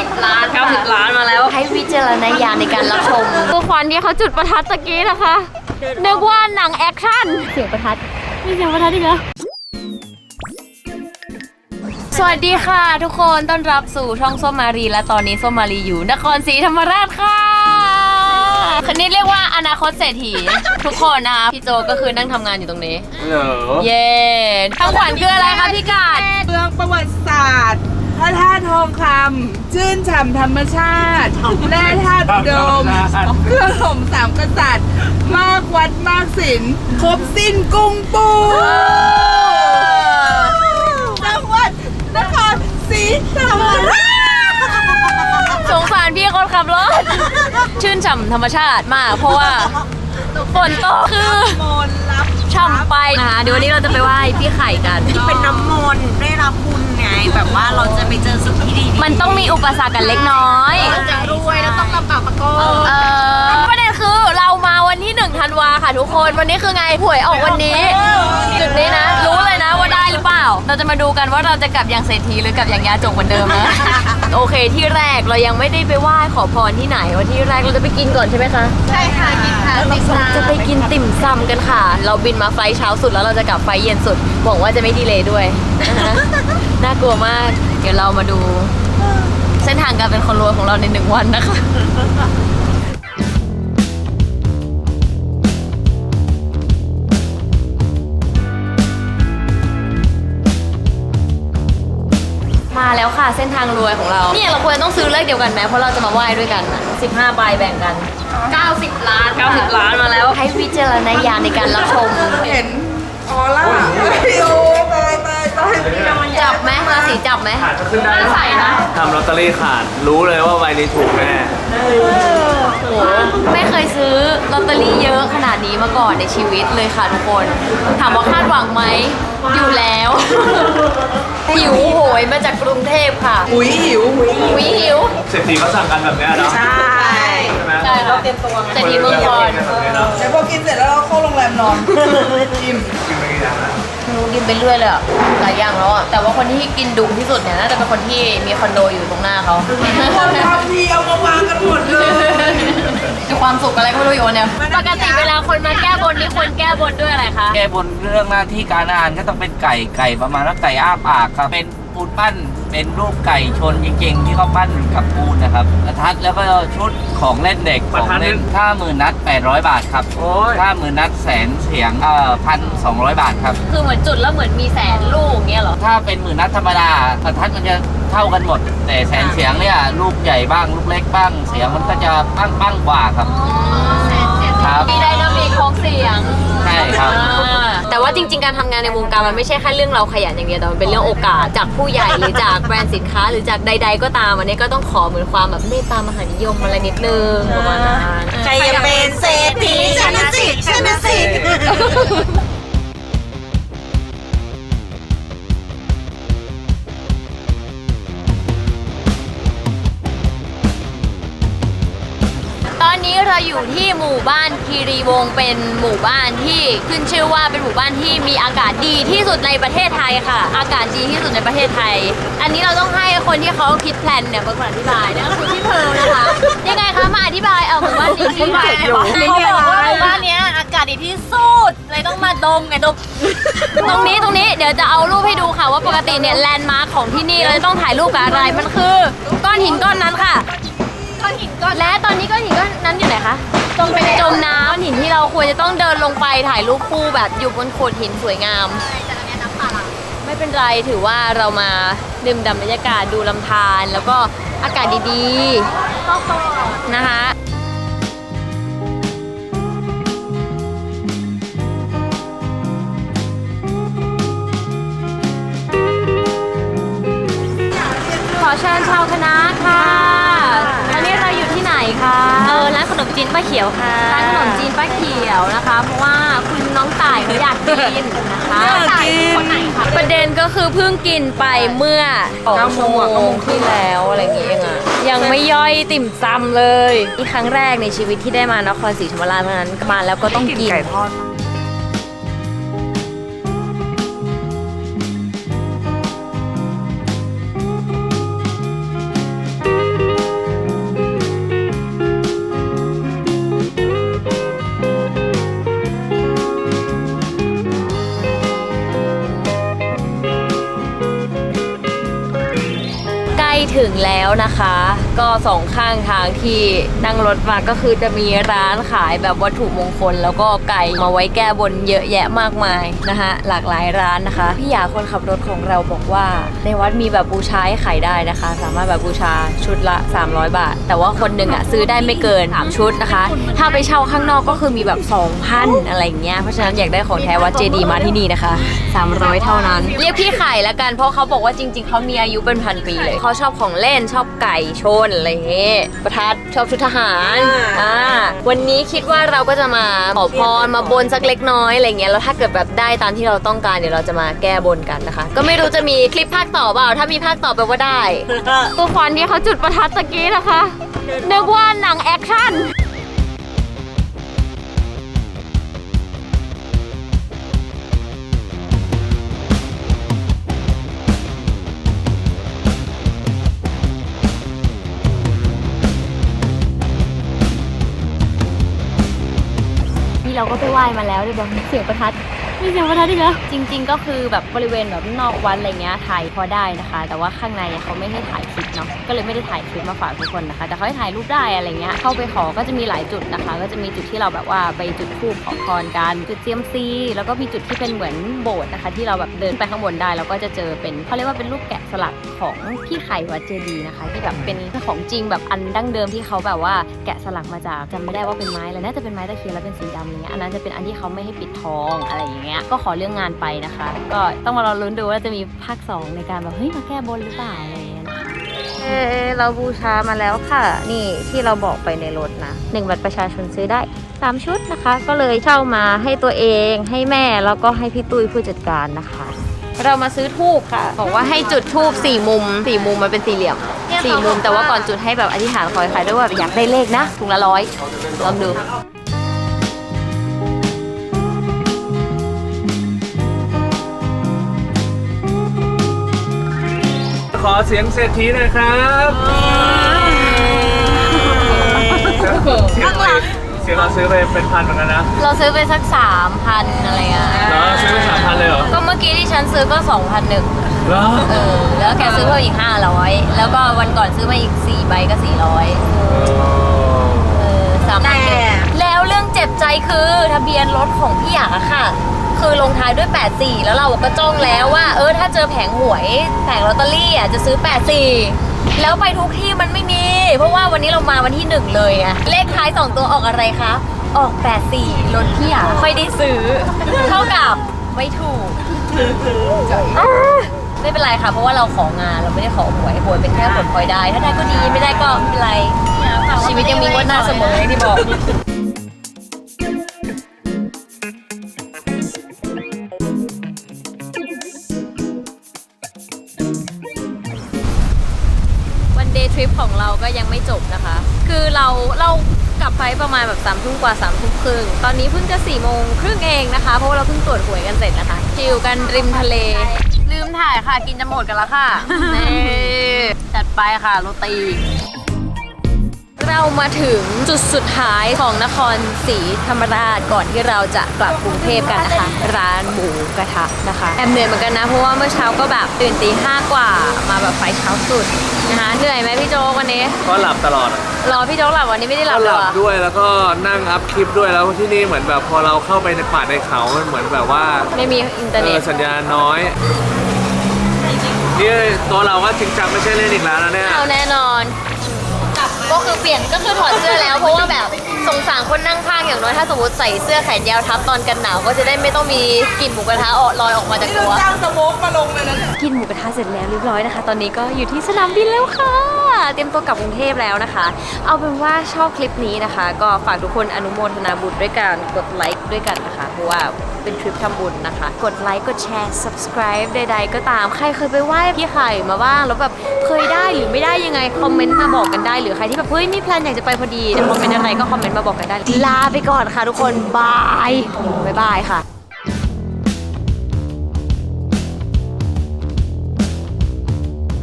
90 ล้าน90ล้านมาแล้ว ให้วิจารณญาณในการรับชม คือควันที่เขาจุดประทัดตะกี้นะคะนึกว่าหนังแอคชั่น เสียงประทัดมีเสียงประทัดอีกแล้วสวัสดีค่ะ ทุกคนต้อนรับสู่ช่องส้มมารี และตอนนี้ส้มมารีอยู่ นครศรีธรรมราชค่ะคันนี้เรียกว่าอนาคตเศรษฐี ทุกคนนะคะพี่โจก็คือนั่งทำงานอยู่ตรงนี้ เหรอเย้ทางขวัญคืออะไรคะพี่กาด เมืองประวัติศาสตร์ พระธาตุทองคำชื่นฉ่ำธรรมชาติแร่ธาตุอุดมเครื่องถมสามกษัตริย์ มากวัดมากศิลป์ครบสิ้นกุ้งปูจังหวัดนครศรีธรรมราชสงสารพี่คนขับรถ ชื่นฉ่ำธรรมชาติมาก เพราะว่าฝนตกคือมนต์รับฉ่ำไปนะคะเดี๋ยววันนี้เราจะไปไหว้พี่ไข่กัน เป็นน้ำมนต์ได้รับบุญไง แบบว่าเราจะไปเจอสิ่งที่ดีๆมันต้องมีอุปสรรคกันเล็กน้อยจะรวยแล้วต้องลำบากประกอเออประเด็นคือเรามาวันที่1ธันวาค่ะทุกคนวันนี้คือไงหวยออกวันนี้ จุดนี้นะ รู้เลยนะว่าได้หรือเปล่า เราจะมาดูกันว่าเราจะกลับอย่างเศรษฐีหรือกลับอย่างยาจกเหมือนเดิมนะ โอเคที่แรกเรายังไม่ได้ไปไหว้ขอพรที่ไหนวันที่แรกเราจะไปกินก่อนใช่ไหมคะใช่ค่ะกินค่ะติดเราจะไปกินติ่มซำกันค่ะ เราบินมาไฟล์เช้าสุดแล้วเราจะกลับไฟล์เย็นสุดหวังว่าจะไม่ดีเลย์ด้วยนะคะน่ากลัวมาก เดี๋ยวเรามาดู เส้นทางการเป็นคนรวยของเราในหนึ่งวันนะคะ ค่ะเส้นทางรวยของเรา เนี่ยเราควรต้องซื้อเลขเดียวกันไหมเพราะเราจะมาไหว้ด้วยกันอะ15ใบแบ่งกัน 90 ล้าน 90 ล้านมาแล้ว ให้วิจารณญาณในการรับชมเห็นออร่าโอ้ตายตายตายจับไหมราศีจับไหมขาดก็ขึ้นได้ใส่นะทำลอตเตอรี่ขาด รู้เลยว่าใบนี้ถูกแน่โอ้โหไม่เคยซื้อลอตเตอรี่เยอะขนาดนี้มาก่อนในชีวิตเลยค่ะทุกคน ถามว่าคาดหวังไหมอยู่แล้ว หิวโหยมาจากกรุงเทพค่ะอุ้ยหิววิหิวเศรษฐีเขาสั่งกันแบบเนี้ยเนาะใช่ใช่ไหมใช่ค่ะแต่ทีเมืองก่อนแบบนี้เนาะเดี๋ยวพอกินเสร็จแล้วเราเข้าโรงแรมนอนอิ่มกินไปกี่อย่างแล้วห นูกินไปเรื่อยเลยอะหลายอย่างแล้วอะแต่ว่าคนที่กินดุที่สุดเนี่ยน่าจะเป็นคนที่มีคอนโดอยู่ตรงหน้าเขาคนทำทีเอามาวางกันหมดเลยมีความสุขอะไรก็ไม่รู้อยู่เนี่ยปกติเวลาคนมาแก้บนนี่ควรแก้บนด้วยอะไรคะแก้บนเรื่องหน้าที่การงานก็ต้องเป็นไก่ไก่ประมาณว่าไก่อ้าปากครับเป็นปูนปั้น เป็นรูปไก่ชนจริงๆที่เขาปั้นกับปูนนะครับประทัดแล้วก็ชุดของเล่นเด็ก ของเล่นถ้าหมื่นนัด 800 บาทครับโอ้ยถ้าหมื่นนัดแสนเสียงเอ่อพันสองร้อยบาทครับ คือเหมือนจุดแล้วเหมือนมีแสนลูกเงี้ยเหรอ ถ้าเป็นหมื่นนัดธรรมดาประทัดมันจะเท่ากันหมด แต่แสนเสียงเนี่ยลูกใหญ่บ้างลูกเล็กบ้างเสียงมันก็จะปั้งปั้งๆกว่าครับ ครับ มีไดนามิกของเสียง ใช่ครับ อ่าแต่ว่า จริง ๆ การทำงานในวงการมันไม่ใช่แค่เรื่องเราขยันอย่างเดียวแต่มันเป็นเรื่องโอกาสจากผู้ใหญ่หรือจากแบรนด์สินค้า หรือจากใด ๆ ก็ตามอันนี้ก็ต้องขอเหมือนความแบบเมตตามหานิยมอะไรนิดนึงประมาณนั้น ใครจะเป็นเศรษฐีชนะสิชนะสิ อนนี้เราอยู่ที่หมู่บ้านคีรีวงศ์เป็นหมู่บ้านที่ขึ้นชื่อว่าเป็นหมู่บ้านที่มีอากาศดีที่สุดในประเทศไทยค่ะ อากาศดีที่สุดในประเทศไทย อันนี้เราต้องให้คนที่เขาคิดแพลนเนี่ยเป็นคนอธิบายนะก็คือพี่เพร์ลนะคะยังไงคะมาอธิบายเอาหมู่บ้านนี้ที่เขาบอกว่าหมู่บ้านเนี้ยอากาศดีที่สุดเลยต้องมาดมไงดมตรงนี้ตรงนี้เดี๋ยวจะเอารูปให้ดูค่ะว่าปกติเนี่ยแลนด์มาร์คของที่นี่เราจะต้องถ่ายรูปกับอะไรมันคือ ก้อนหินก้อนนั้นค่ะ ก้อนหินก้อนและตอนนี้ก้อนหิน ก้อนนั้นอยู่ไหนคะจมไปจมน้ำหินที่เราควรจะต้องเดินลงไปถ่ายรูปคู่แบบอยู่บนโขดหินสวยงามไม่เป็นไรถือว่าเรามาดื่มด่ำบรรยากาศดูลำธารแล้วก็อากาศดีๆนะคะขอเชิญชาวคณะค่ะ นขนมจีนป้าเขียวค่ะร้านขนมจีนป้าเขียวนะคะ เพราะว่าคุณน้องต่ายเขาอยากกินนะคะอยากกิน คนไหนคะประเด็นก็คือเพิ่งกินไปเมื่อสองชั่วโมงที่แล้วอะไรอย่างเงี้ยเองอะยังไม่ย่อยติ่มซำเลยนี่ครั้งแรกในชีวิตที่ได้มานครศรีธรรมราชเพราะฉะนั้นมาแล้วก็ต้องกิน ไก่ทอด นะคะก็สองข้างทางที่นั่งรถมาก็คือจะมีร้านขายแบบวัตถุมงคล แล้วก็ไก่มาไว้แก้บนเยอะแยะมากมายนะคะหลากหลายร้านนะคะพี่ยาคนขับรถของเราบอกว่า ในวัดมีแบบบูชาให้ขายได้นะคะ สามารถแบบบูชาชุดละ 300 บาท แต่ว่าคนหนึ่งอะซื้อได้ไม่เกิน3ชุดนะคะ ถ้าไปเช่าข้างนอกก็คือมีแบบ 2,000 อะไรอย่างเงี้ยเพราะฉะนั้นอยากได้ของแท้วัดเจดีมาที่นี่นะคะ 300 เท่านั้น เรียกพี่ไข่แล้วกันเพราะเขาบอกว่าจริง ๆเขามีอายุเป็นพันปีเลยเขาชอบของเล่นชอบไก่ชนอะไรอย่างเงี้ยประทัดชอบชุดทหารอ่าวันนี้คิดว่าเราก็จะมาขอพรมาบนสักเล็กน้อยอะไรเงี้ยแล้วถ้าเกิดแบบได้ตามที่เราต้องการเดี๋ยวเราจะมาแก้บนกันนะคะ ก็ไม่รู้จะมีคลิปภาคต่อเปล่า ถ้ามีภาคต่อแปลว่าได้ตัวควันที่เขาจุดประทัดตะกี้นะคะนึกว่าหนังแอคชั่น เราก็ไปไหว้มาแล้วด้วยแบบเสียงประทัด มีเสียงประทัดอีกแล้วจริง ๆ ก็คือแบบบริเวณแบบนอกวัดอะไรเงี้ยถ่ายพอได้นะคะ แต่ว่าข้างในเขาไม่ให้ถ่ายคลิปเนาะก็เลยไม่ได้ถ่ายคลิปมาฝากทุกคนนะคะ แต่เขาให้ถ่ายรูปได้อะไรเงี้ยเข้าไปขอก็จะมีหลายจุดนะคะ ก็จะมีจุดที่เราแบบว่าไปจุดธูปขอพรกันจุดเซียมซีแล้วก็มีจุดที่เป็นเหมือนโบสถ์นะคะ ที่เราแบบเดินไปข้างบนได้แล้วก็จะเจอเป็นเขาเรียกว่าเป็นรูปแกะสลักของพี่ไข่วัดเจดีนะคะที่แบบเป็นของจริงแบบอันดั้งเดิมที่เขาแบบว่าแกะสลักมาจากจำไม่ได้ว่าเป็นไม้แล้วน่าจะเป็นไม้ตะเคียนแล้วเป็นสีดำอย่างเงี้ยอันนั้นจะเป็นอันที่เขาไม่ให้ปิดทองอะไรอย่างเงี้ยก็ขอเรื่องงานไปนะคะ ก็ต้องมารอลุ้นดูว่าจะมีภาค 2 ในการแบบเฮ้ยมาแก้บนหรือเปล่าอะไรอย่างเงี้ยนะคะเออเราบูชามาแล้วค่ะ นี่ที่เราบอกไปในรถนะหนึ่งบัตรประชาชนซื้อได้สามชุดนะคะ ก็เลยเช่ามาให้ตัวเองให้แม่แล้วก็ให้พี่ตุ้ยผู้จัดการนะคะ เรามาซื้อทูบค่ะ บอกว่าให้จุดทูบสี่มุมสี่มุมมันเป็นสี่เหลี่ยมสี่มุมแต่ว่าก่อนจุดให้แบบอธิษฐานขอให้ใครด้วยว่าอยากได้เลขนะถุงละร้อยลองดู ขอเสียงเศรษฐีหน่อยครับเสียงเราเสียงเราซื้อไปเป็นพันเหมือนกันนะเราซื้อไปสักสามพันอะไรอะแล้วซื้อไปสามพันเลยเหรอ ก็เมื่อกี้ที่ฉันซื้อก็สองพันหนึ่งแล้วเออแล้วแกซื้อเพิ่มอีกห้าร้อยแล้วก็วันก่อนซื้อมาอีกสี่ใบก็สี่ร้อยเออสามพันแล้วเรื่องเจ็บใจคือทะเบียนรถของพี่หยาค่ะ คือลงท้ายด้วย 84 แล้วเราก็จ้องแล้วว่า เออถ้าเจอแผงหวยแผงลอตเตอรี่อะจะซื้อ 84 แล้วไปทุกที่มันไม่มี เพราะว่าวันนี้เรามาวันที่หนึ่งเลยอะเลขท้าย 2 ตัวออกอะไรคะ ออก 84รถพี่หยาไม่ได้ซื้อ เท่ากับไม่ถูกไม่เป็นไรค่ะ เพราะว่าเราของานเราไม่ได้ขอหวยหวยเป็นแค่ผลพลอยได้ ถ้าได้ก็ดีไม่ได้ก็ไม่เป็นไร ชีวิตยังมีงวดหน้าเสมออย่างที่บอก ทริปของเราก็ยังไม่จบนะคะ คือเราเรากลับไปประมาณแบบสามทุ่มกว่าสามทุ่มครึ่ง ตอนนี้เพิ่งจะสี่โมงครึ่งเองนะคะ เพราะว่าเราเพิ่งตรวจหวยกันเสร็จนะคะ ชิลกันริมทะเล ลืมถ่ายค่ะ กินจะหมดกันแล้วค่ะ นี่จัดไปค่ะโรตี เรามาถึงจุดสุดท้ายของนครศรีธรรมราชก่อนที่เราจะกลับกรุงเทพกันนะคะ ร้านหมูกระทะนะคะแอบเหนื่อยเหมือนกันนะเพราะว่าเมื่อเช้าก็แบบตื่นตีห้ากว่ามาแบบไฟเช้าสุดนะคะเหนื่อยไหมพี่โจกวันนี้ก็หลับตลอดอะรอพี่โจกหลับวันนี้ไม่ได้หลัก็บหเลยลับเหรอด้วยแล้วก็นั่งอัพคลิปด้วยแล้วที่นี่เหมือนแบบพอเราเข้าไปในป่าในเขามันเหมือนแบบว่าไม่มีอินเทอร์เอเน็อตสัญญาณน้อยนี่ตัวเราก็จริงจังไม่ใช่เล่นอีกแล้วนะเนี่ยเอาแน่นอน ก็คือเปลี่ยนก็คือถอดเสื้อแล้ว เพราะว่าแบบสงสารคนนั่งข้างอย่างน้อยถ้าสมมติใส่เสื้อแขนยาวทับตอนกันหนาวก็จะได้ไม่ต้องมีกลิ่นหมูกระทะออกลอยออกมาจากนี่ตัเราวจ้างสโมกมาลงเลยนะกินหมูกระทะเสร็จแล้วเรียบร้อยนะคะ ตอนนี้ก็อยู่ที่สนามบินแล้วค่ะ เตรียมตัวกลับกรุงเทพแล้วนะคะ เอาเป็นว่าชอบคลิปนี้นะคะ ก็ฝากทุกคนอนุโมทนาบุญด้วยการกดไลค์ด้วยกันนะคะเพราะว่า เป็นทริปทำบุญนะคะ กดไลค์ กดแชร์ subscribe ใด ๆ ก็ตาม ใครเคยไปไหว้พี่ไข่มาบ้าง แล้วแบบเคยได้หรือไม่ได้ยังไง คอมเมนต์มาบอกกันได้ หรือใครที่แบบเฮ้ยมีแพลนอยากจะไปพอดีจะคอมเมนต์อะไรก็คอมเมนต์มาบอกกันได้ ลาไปก่อนค่ะทุกคน บาย บ๊ายบายค่ะ